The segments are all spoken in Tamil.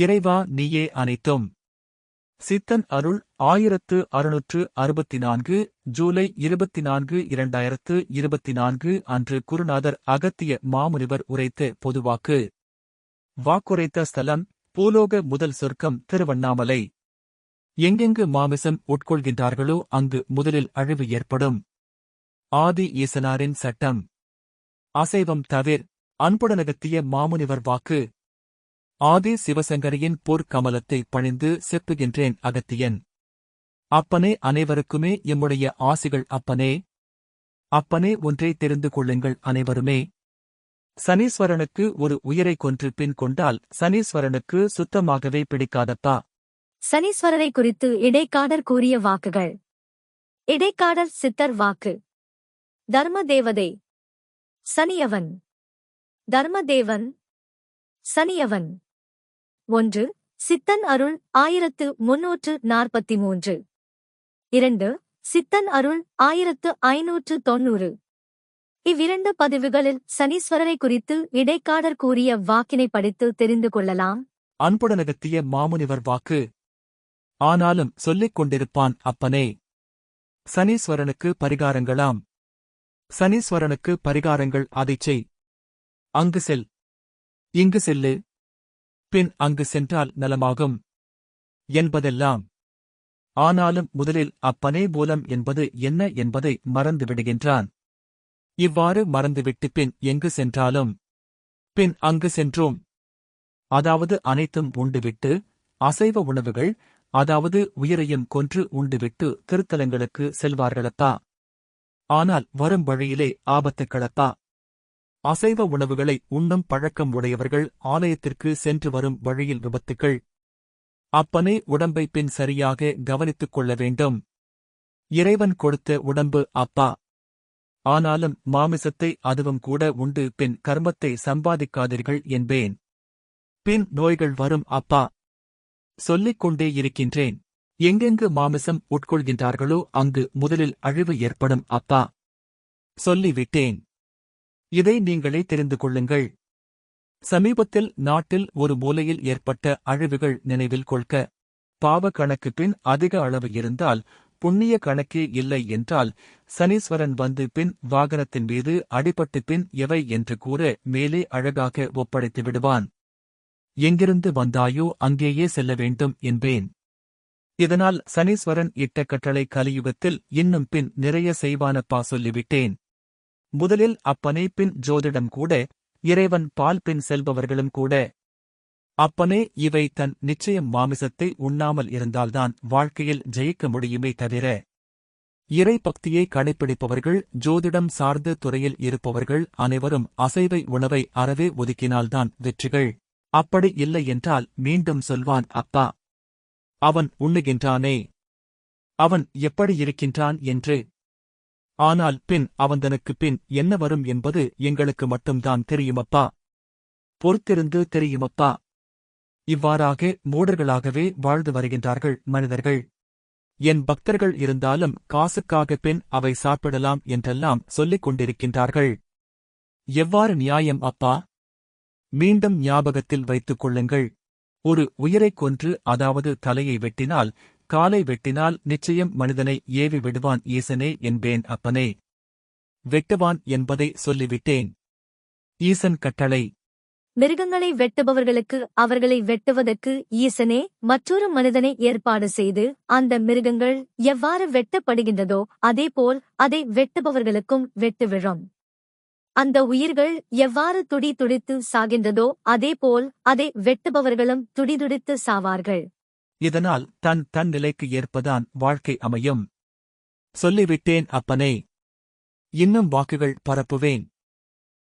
இறைவா நீயே அனைத்தும். சித்தன் அருள் ஆயிரத்து அறுநூற்று அறுபத்தி நான்கு ஜூலை இருபத்தி நான்கு இரண்டாயிரத்து இருபத்தி நான்கு அன்று குருநாதர் அகத்திய மாமுனிவர் உரைத்த பொதுவாக்கு. வாக்குரைத்த ஸ்தலம் பூலோக முதல் சொர்க்கம் திருவண்ணாமலை. எங்கெங்கு மாமிசம் உட்கொள்கின்றார்களோ அங்கு முதலில் அழிவு ஏற்படும். ஆதி ஈசனாரின் சட்டம். அசைவம் தவிர் அன்புடனகத்திய மாமுனிவர் வாக்கு. ஆதி சிவசங்கரியின் பொற்கமலத்தை பணிந்து செப்புகின்றேன் அகத்தியன். அப்பனே அனைவருக்குமே எம்முடைய ஆசிகள் அப்பனே. அப்பனே ஒன்றை தெரிந்து கொள்ளுங்கள் அனைவருமே. சனீஸ்வரனுக்கு ஒரு உயிரை கொன்று பின் கொண்டால் சனீஸ்வரனுக்கு சுத்தமாகவே பிடிக்காதப்பா. சனீஸ்வரரை குறித்து இடைக்காடர் கூறிய வாக்குகள். இடைக்காடர் சித்தர் வாக்கு. தர்ம தேவதை சனியவன். தர்மதேவன். சனியவன். ஒன்று சித்தன் அருள் ஆயிரத்து முன்னூற்று நாற்பத்தி மூன்று இரண்டு சித்தன் அருள் ஆயிரத்து ஐநூற்று தொன்னூறு. இவ்விரண்டு பதிவுகளில் சனீஸ்வரரை குறித்து இடைக்காடர் கூறிய வாக்கினை படித்து தெரிந்து கொள்ளலாம். அன்புடனகத்திய மாமுனிவர் வாக்கு ஆனாலும் சொல்லிக் கொண்டிருப்பான் அப்பனே. சனீஸ்வரனுக்கு பரிகாரங்களாம். சனீஸ்வரனுக்கு பரிகாரங்கள் அதைச் செய் அங்கு செல். இங்கு செல்லு. பின் அங்கு சென்றால் நலமாகும் என்பதெல்லாம். ஆனாலும் முதலில் அப்பனே மூலம் என்பது என்ன என்பதை மறந்துவிடுகின்றான். இவ்வாறு மறந்துவிட்டு பின் எங்கு சென்றாலும்? பின் அங்கு சென்றோம். அதாவது அனைத்தும் உண்டுவிட்டு அசைவ உணவுகள் அதாவது உயிரையும் கொன்று உண்டுவிட்டு திருத்தலங்களுக்கு செல்வார்களப்பா? ஆனால் வரும் வழியிலே ஆபத்துக்களப்பா? அசைவ உணவுகளை உண்ணும் பழக்கம் உடையவர்கள் ஆலயத்திற்கு சென்று வரும் வழியில் விபத்துக்கள். அப்பனே உடம்பை பின் சரியாக கவனித்துக் கொள்ள வேண்டும். இறைவன் கொடுத்த உடம்பு அப்பா. ஆனாலும் மாமிசத்தை அதுவும் கூட உண்டு பின் கர்மத்தை சம்பாதிக்காதீர்கள் என்பேன். பின் நோய்கள் வரும் அப்பா. சொல்லிக் கொண்டே இருக்கின்றேன். எங்கெங்கு மாமிசம் உட்கொள்கின்றார்களோ அங்கு முதலில் அழிவு ஏற்படும் அப்பா. சொல்லிவிட்டேன். இதை நீங்களே தெரிந்து கொள்ளுங்கள். சமீபத்தில் நாட்டில் ஒரு மூலையில் ஏற்பட்ட அழிவுகள் நினைவில் கொள்க. பாவ கணக்கு பின் அதிக அளவு இருந்தால் புண்ணிய கணக்கே இல்லை என்றால் சனீஸ்வரன் வந்து பின் வாகனத்தின் மீது அடிபட்டு பின் எவை என்று கூற மேலே அழகாக ஒப்படைத்து விடுவான். எங்கிருந்து வந்தாயோ அங்கேயே செல்ல வேண்டும் என்பேன். இதனால் சனீஸ்வரன் இட்ட கட்டளை கலியுகத்தில் இன்னும் பின் நிறைய செய்வானப்பா சொல்லிவிட்டேன். முதலில் அப்பனே பின் ஜோதிடம் கூட இறைவன் பால் பின் செல்பவர்களும் கூட. அப்பனே இவை தன் நிச்சயம் மாமிசத்தை உண்ணாமல் இருந்தால்தான் வாழ்க்கையில் ஜெயிக்க முடியுமே தவிர இறை பக்தியை கடைப்பிடிப்பவர்கள் ஜோதிடம் சார்ந்த துறையில் இருப்பவர்கள் அனைவரும் அசைவை உணவை அறவே ஒதுக்கினால்தான் வெற்றிகள். அப்படி இல்லை என்றால் மீண்டும் சொல்வான் அப்பா அவன் உண்ணுகின்றானே. அவன் எப்படி இருக்கின்றான்? என்று ஆனால் பின் அவந்தனுக்கு பின் என்ன வரும் என்பது எங்களுக்கு மட்டும்தான் தெரியுமப்பா. பொறுத்திருந்து தெரியுமப்பா. இவ்வாறாக மூடர்களாகவே வாழ்ந்து வருகின்றார்கள் மனிதர்கள். என் பக்தர்கள் இருந்தாலும் காசுக்காக பின் அவை சாப்பிடலாம் என்றெல்லாம் சொல்லிக் கொண்டிருக்கின்றார்கள். எவ்வாறு நியாயம் அப்பா? மீண்டும் ஞாபகத்தில் வைத்துக் கொள்ளுங்கள். ஒரு உயிரைக் கொன்று அதாவது தலையை வெட்டினால் காலை வெட்டினால் நிச்சயம் மனிதனை ஏவி விடுவான் ஈசனே என்பேன் அப்பனே. வெட்டுவான் என்பதை சொல்லிவிட்டேன். ஈசன் கட்டளை. மிருகங்களை வெட்டுபவர்களுக்கு அவர்களை வெட்டுவதற்கு ஈசனே மற்றொரு மனிதனை ஏற்பாடு செய்து அந்த மிருகங்கள் எவ்வாறு வெட்டப்படுகின்றதோ அதேபோல் அதை வெட்டுபவர்களுக்கும் வெட்டு விழும். அந்த உயிர்கள் எவ்வாறு துடி துடித்து சாகின்றதோ அதேபோல் அதை வெட்டுபவர்களும் துடிதுடித்து சாவார்கள். இதனால் தன் தன் நிலைக்கு ஏற்பதான் வாழ்க்கை அமையும். சொல்லிவிட்டேன் அப்பனே. இன்னும் வாக்குகள் பரப்புவேன்.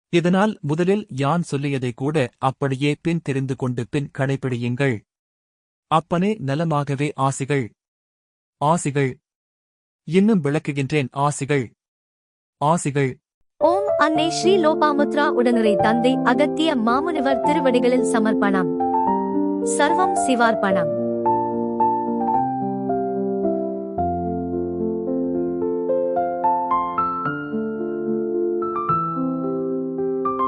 இதனால் முதலில் யான் சொல்லியதை கூட அப்படியே பின் தெரிந்து கொண்டு பின் கடைபிடியுங்கள் அப்பனே நலமாகவே ஆசிகள். ஆசிகள். இன்னும் விளக்குகின்றேன் ஆசிகள். ஆசிகள். ஓம் அன்னை ஸ்ரீ லோபாமுத்ரா உடனுரை தந்தை அகத்திய மாமுனிவர் திருவடிகளில் சமர்ப்பணம். சர்வம் சிவார்ப்பணம்.